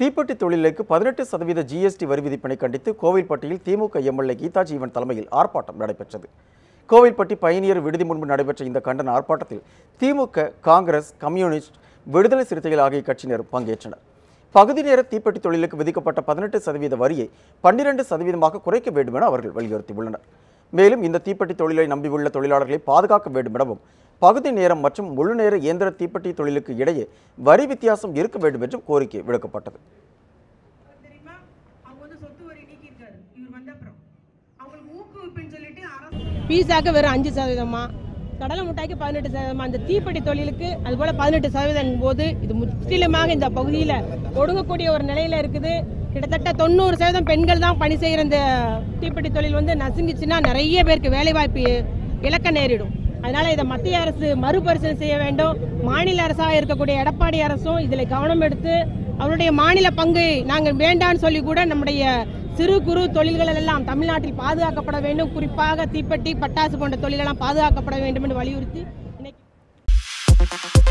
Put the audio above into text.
தீப்பெட்டி தொழிலுக்கு பதினெட்டு சதவீத ஜிஎஸ்டி வரி விதிப்பினை கண்டித்து கோவில்பட்டியில் திமுக எம்எல்ஏ கீதா ஜீவன் தலைமையில் ஆர்ப்பாட்டம் நடைபெற்றது. கோவில்பட்டி பயணியர் விடுதி முன்பு நடைபெற்ற இந்த கண்டன ஆர்ப்பாட்டத்தில் திமுக காங்கிரஸ் கம்யூனிஸ்ட் விடுதலை சிறுத்தைகள் ஆகிய கட்சியினர் பங்கேற்றனர். பகுதி நேர தீப்பெட்டி தொழிலுக்கு விதிக்கப்பட்ட பதினெட்டு சதவீத வரியை பன்னிரண்டு சதவீதமாக குறைக்க வேண்டும் என அவர்கள் வலியுறுத்தியுள்ளனர். மேலும் இந்த தீப்பெட்டி தொழிலை நம்பியுள்ள தொழிலாளர்களை பாதுகாக்க வேண்டும் எனவும் பகுதி நேரம் மற்றும் முழு நேர இயந்திர தீப்பெட்டி தொழிலுக்கு இடையே வரி வித்தியாசம் இருக்க வேண்டும் என்றும் கோரிக்கை விடுக்கப்பட்டது. தெரியுமா? அவங்க வந்து சொத்து வரி நீக்கியிருக்காரு. இவர் வந்த அப்புறம். அவங்களுக்கு ஊக்குவிப்புன்னு சொல்லிட்டு அரசு பீஸாக்கு வெறும் அஞ்சு சதவீதமா கடலை மிட்டாய்க்கு பதினெட்டு சதவீதம் அந்த தீப்பெட்டி தொழிலுக்கு அது போல பதினெட்டு சதவீதம் போது இது முற்றிலுமாக இந்த பகுதியில் ஒடுங்கக்கூடிய ஒரு நிலையில இருக்குது. கிட்டத்தட்ட தொண்ணூறு சதவீதம் பெண்கள் தான் பணி செய்கிற இந்த தீப்பெட்டி தொழில் வந்து நசுங்கிச்சுன்னா நிறைய பேருக்கு வேலைவாய்ப்பு இழக்க நேரிடும். அதனால இதை மத்திய அரசு மறுபரிசீலனை செய்ய வேண்டும். மாநில அரசாக இருக்கக்கூடிய எடப்பாடி அரசும் இதில் கவனம் எடுத்து அவருடைய மாநில பங்கை நாங்கள் வேண்டாம்னு சொல்லி கூட நம்முடைய சிறு குறு தொழில்கள் எல்லாம் தமிழ்நாட்டில் பாதுகாக்கப்பட வேண்டும். குறிப்பாக தீப்பெட்டி பட்டாசு போன்ற தொழிலெல்லாம் பாதுகாக்கப்பட வேண்டும் என்று வலியுறுத்தி இன்னைக்கு